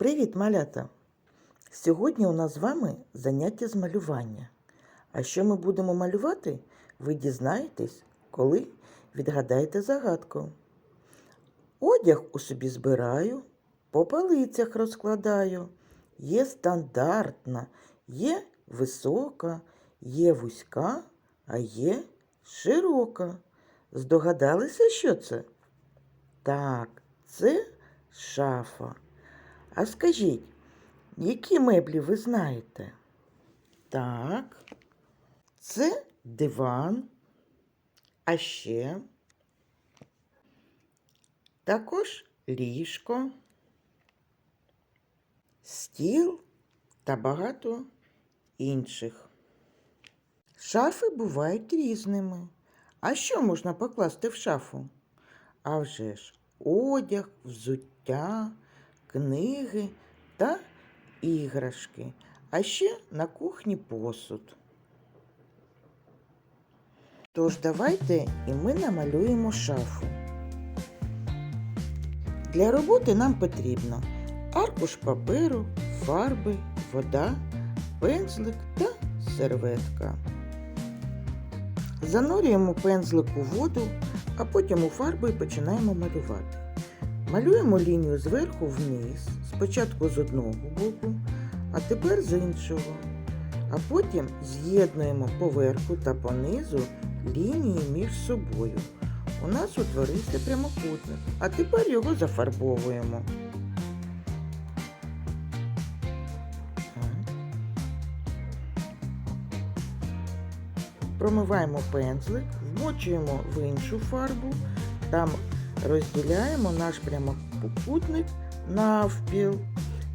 Привіт, малята! Сьогодні у нас з вами заняття з малювання. А що ми будемо малювати, ви дізнаєтесь, коли відгадаєте загадку. Одяг у собі збираю, по полицях розкладаю. Є стандартна, є висока, є вузька, а є широка. Здогадалися, що це? Так, це шафа. А скажіть, які меблі ви знаєте? Так, це диван. А ще також ліжко, стіл та багато інших. Шафи бувають різними. А що можна покласти в шафу? А вже ж одяг, взуття, книги та іграшки, а ще на кухні посуд. Тож давайте і ми намалюємо шафу. Для роботи нам потрібно аркуш паперу, фарби, вода, пензлик та серветка. Занурюємо пензлик у воду, а потім у фарбу і починаємо малювати. Малюємо лінію зверху вниз, спочатку з одного боку, а тепер з іншого. А потім з'єднуємо поверху та понизу лінії між собою. У нас утворився прямокутник, а тепер його зафарбовуємо. Промиваємо пензлик, вмочуємо в іншу фарбу, там розділяємо наш прямокутник навпіл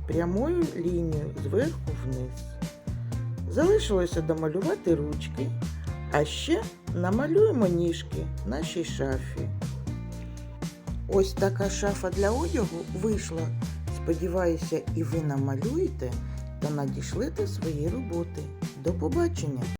прямою лінією зверху вниз. Залишилося домалювати ручки, а ще намалюємо ніжки нашій шафі. Ось така шафа для одягу вийшла. Сподіваюся, і ви намалюєте та надішлете свої роботи. До побачення!